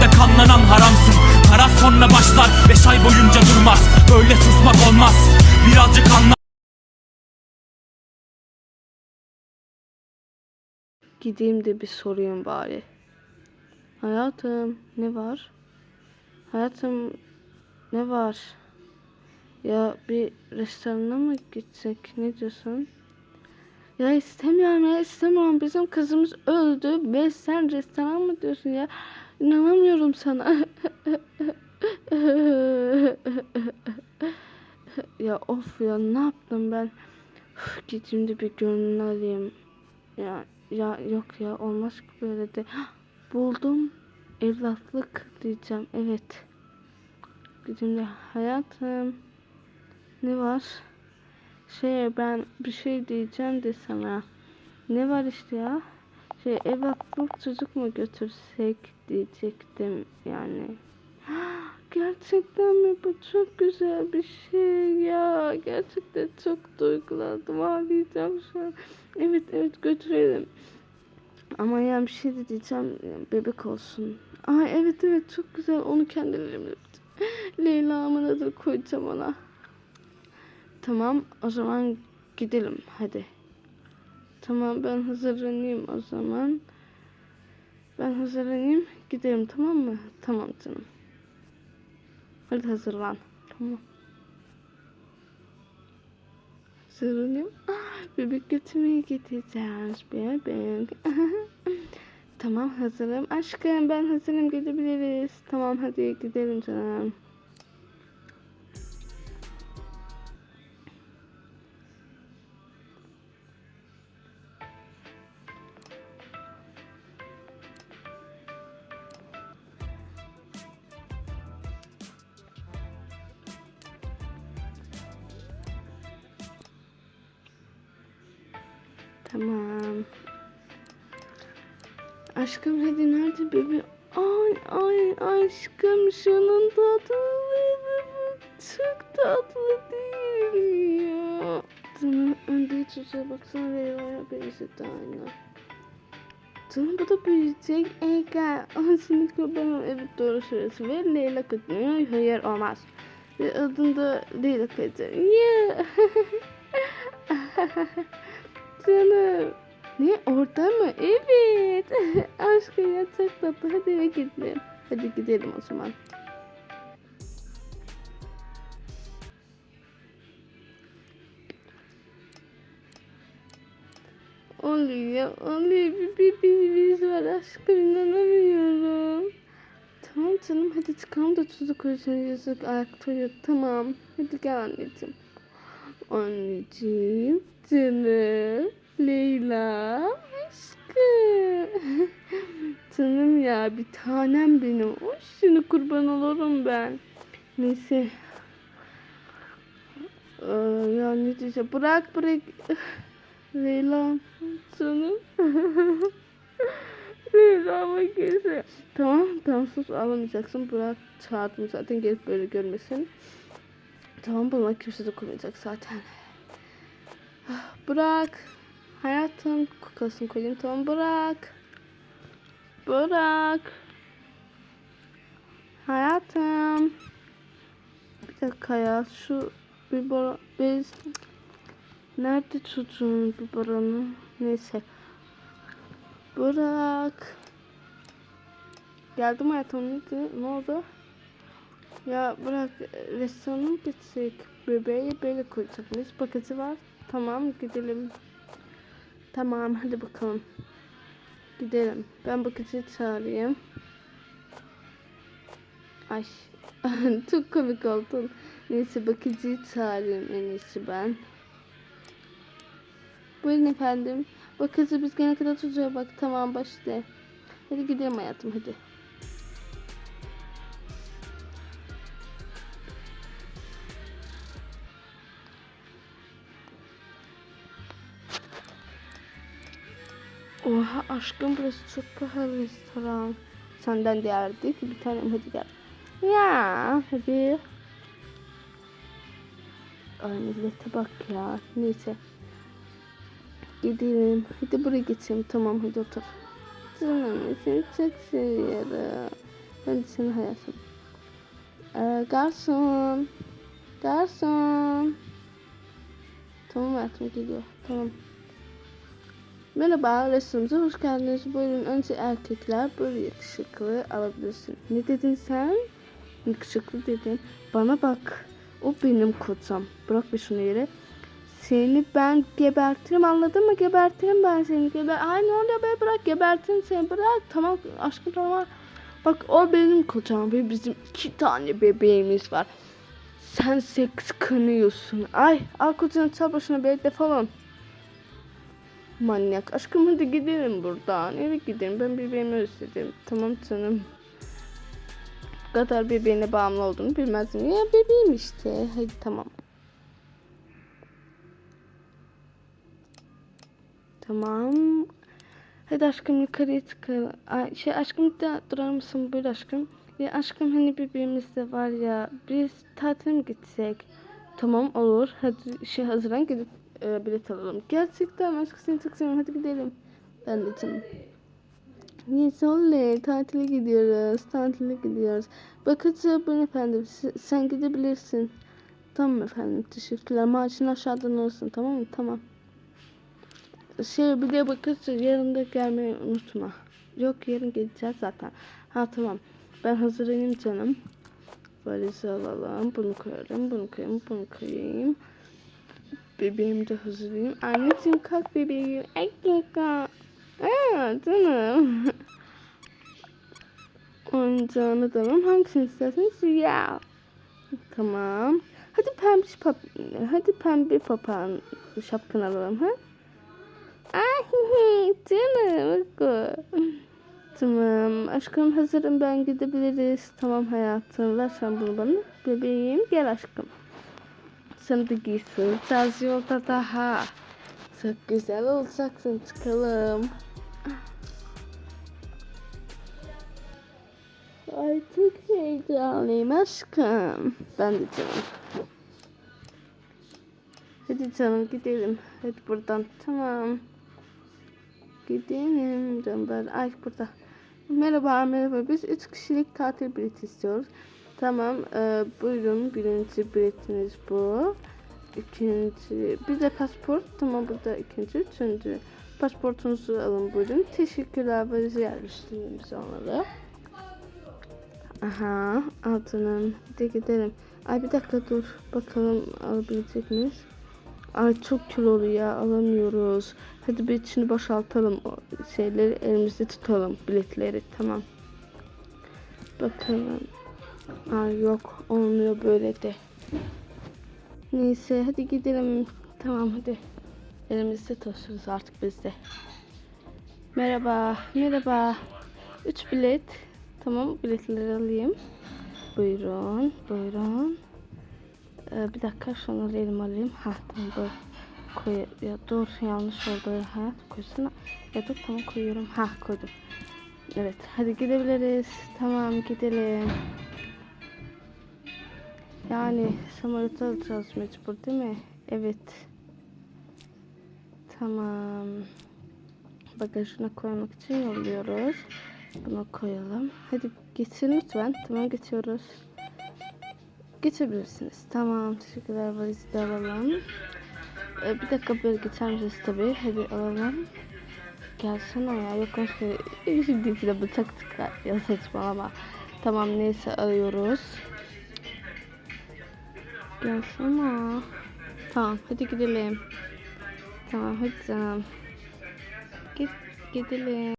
içinde kanlanan haramsın Para sonra başlar beş ay boyunca durmaz Böyle susmak olmaz Birazcık anla Gideyim de bir sorayım bari. Hayatım ne var? Hayatım ne var? Ya bir restorana mı gitsek? Ne diyorsun? Ya istemiyorum ya istemiyorum. Bizim kızımız öldü ve sen restoran mı diyorsun ya? İnanamıyorum sana. ya of ya ne yaptım ben? Üf, de bir gönlünü alayım. Ya ya yok ya olmaz ki böyle de. Buldum. Evlatlık diyeceğim. Evet. De hayatım. Ne var? Şey ben bir şey diyeceğim de sana. Ne var işte ya? Şey evlatlık çocuk mu götürsek diyecektim yani. Gerçekten mi? Bu çok güzel bir şey ya. Gerçekten çok duygulandım. Ağlayacağım şu an. Evet evet götürelim. Ama yani bir şey de diyeceğim. Bebek olsun. Aa evet evet çok güzel. Onu kendilerimle Leyla'mın adını koyacağım ona. Tamam o zaman gidelim hadi. Tamam ben hazırlanayım o zaman. Ben hazırlanayım gidelim tamam mı? Tamam canım. Hadi hazırlan. Tamam. Hazırlanayım. Ah, Bebek götürmeye gideceğiz. Bebek. tamam hazırım. Aşkım ben hazırım gidebiliriz. Tamam hadi gidelim canım. Tamam. Aşkım hadi nerede bebe? Ay ay aşkım şunun tatlılığı. Çok tatlı değil ya? Canım önde çocuğa baksana Leyla'ya benzedi aynı. Canım bu da büyüyecek. Ega. Kesinlikle ben evet doğru söylüyorsun. Ve Leyla kutluyor. Hayır olmaz. Ve adını da Leyla koyacağım. Yeah. Canım. Ne orada mı? Evet. Aşkım ya çok tatlı. Hadi eve gidelim. Hadi gidelim o zaman. Oluyor. Oluyor. Bir bebeğimiz var. Aşkım inanamıyorum. Tamam canım hadi çıkalım da tuzu koyacağım. Yazık ayakta uyuyor. Tamam. Hadi gel anneciğim. Anneciğim, canım, Leyla, aşkım. canım ya bir tanem benim. Oy seni kurban olurum ben. Neyse. Ee, ya ne diyeceğim? Bırak bırak. Leyla, canım. Leyla bak. Tamam tamam sus ağlamayacaksın. Bırak çağırdım zaten gelip böyle görmesin. Tamam bana kimse dokunmayacak zaten. Ah, Bırak. Hayatım kukasını koyayım. Tamam bırak. Bırak. Hayatım. Bir dakika ya şu biber bez nerede çocuğun biberonu? Neyse. Bırak. Geldim hayatım? Ne oldu? Ya bırak restorana mı gitsek? Bebeği böyle koyacak mıyız? Bakıcı var. Tamam gidelim. Tamam hadi bakalım. Gidelim. Ben bakıcıyı çağırayım. Ay çok komik oldun. Neyse bakıcıyı çağırayım en iyisi ben. Buyurun efendim. Bakıcı biz gene kadar çocuğa bak. Tamam başla. Hadi gidelim hayatım hadi. Oha aşkım burası çok pahalı restoran. Senden değerli ki bir tanem hadi gel. Ya hadi. Ay millete bak ya. Neyse. Gidelim. Hadi buraya geçelim. Tamam hadi otur. Canım seni çok seviyorum. Ben de senin hayatım. Ee, garson. Garson. Tamam hayatım geliyor. Tamam. Merhaba resmimize hoş geldiniz. Buyurun önce erkekler böyle yakışıklı alabilirsin. Ne dedin sen? Yakışıklı dedin. Bana bak. O benim kocam. Bırak bir şunu yere. Seni ben gebertirim anladın mı? Gebertirim ben seni. Geber Ay ne oluyor be bırak gebertirim seni bırak. Tamam aşkım tamam. Bak o benim kocam ve bizim iki tane bebeğimiz var. Sen seks kınıyorsun. Ay al kocanı çal başına be defolun. Manyak. Aşkım hadi gidelim buradan. Eve gidelim. Ben bebeğimi özledim. Tamam canım. Bu kadar bebeğine bağımlı olduğunu bilmezdim. Ya bebeğim işte. Hadi tamam. Tamam. Hadi aşkım yukarıya çıkalım. Ay, şey aşkım da durar mısın? Buyur aşkım. Ya aşkım hani bebeğimiz de var ya. Biz tatile mi gitsek? Tamam olur. Hadi şey hazırlan gidip e, bilet alalım. Gerçekten seni çok seviyorum. Hadi gidelim. Ben de canım. Yes oley. Tatile gidiyoruz. Tatile gidiyoruz. Bakıcı buyurun efendim. Sen gidebilirsin. Tamam efendim. Teşekkürler. Maaşın aşağıdan olsun. Tamam mı? Tamam. Şey bir de bakıcı yarın da gelmeyi unutma. Yok yarın geleceğiz zaten. Ha tamam. Ben hazırlayayım canım. Valizi alalım. Bunu koyalım. Bunu koyayım. Bunu koyayım. Bebeğimi de hazırlayayım. Anneciğim kalk bebeğim. Ay kalk. Aa canım. Oyuncağını alalım. Hangisini isterseniz ya. Tamam. Hadi pembe pap hadi pembe papağan şapkanı alalım ha. Ay canım. Tamam. Aşkım hazırım ben gidebiliriz. Tamam hayatım. Ver sen bunu bana. Bebeğim gel aşkım. Sen de giysin. Biraz yolda daha. Çok güzel olacaksın. Çıkalım. Ay çok heyecanlıyım aşkım. Ben de canım. Hadi canım gidelim. Hadi buradan. Tamam. Gidelim canım. Ay burada. Merhaba merhaba. Biz üç kişilik tatil bileti istiyoruz. Tamam. E, buyurun. Birinci biletiniz bu. İkinci. Bir de pasport. Tamam burada ikinci. Üçüncü. Pasportunuzu alın buyurun. Teşekkürler. Böyle yerleştireyim onları. Aha. Altının. Hadi gidelim. Ay bir dakika dur. Bakalım alabilecek miyiz? Ay çok kilolu ya alamıyoruz. Hadi bir içini boşaltalım. O şeyleri elimizde tutalım. Biletleri tamam. Bakalım. Ay yok olmuyor böyle de. Neyse hadi gidelim. Tamam hadi. Elimizde taşırız artık biz de. Merhaba. Merhaba. Üç bilet. Tamam biletleri alayım. Buyurun. Buyurun. Ee, bir dakika şunları elime alayım. Ha tamam böyle koy. Ya dur yanlış oldu. Ha koysana. Ya dur tamam koyuyorum. Ha koydum. Evet hadi gidebiliriz. Tamam gidelim. Yani Samarit'e alacağız mecbur değil mi? Evet. Tamam. Bagajına koymak için yolluyoruz. Bunu koyalım. Hadi geçin lütfen. Tamam geçiyoruz. Geçebilirsiniz. Tamam. Teşekkürler. Valizi de alalım. Ee, bir dakika böyle geçer misiniz tabii. Hadi alalım. Gelsene ya. Yok işte. Şimdi de bıçak çıkar. Ya saçmalama. Tamam neyse alıyoruz. Gelsene. Tamam hadi gidelim. Tamam hadi canım. Git gidelim.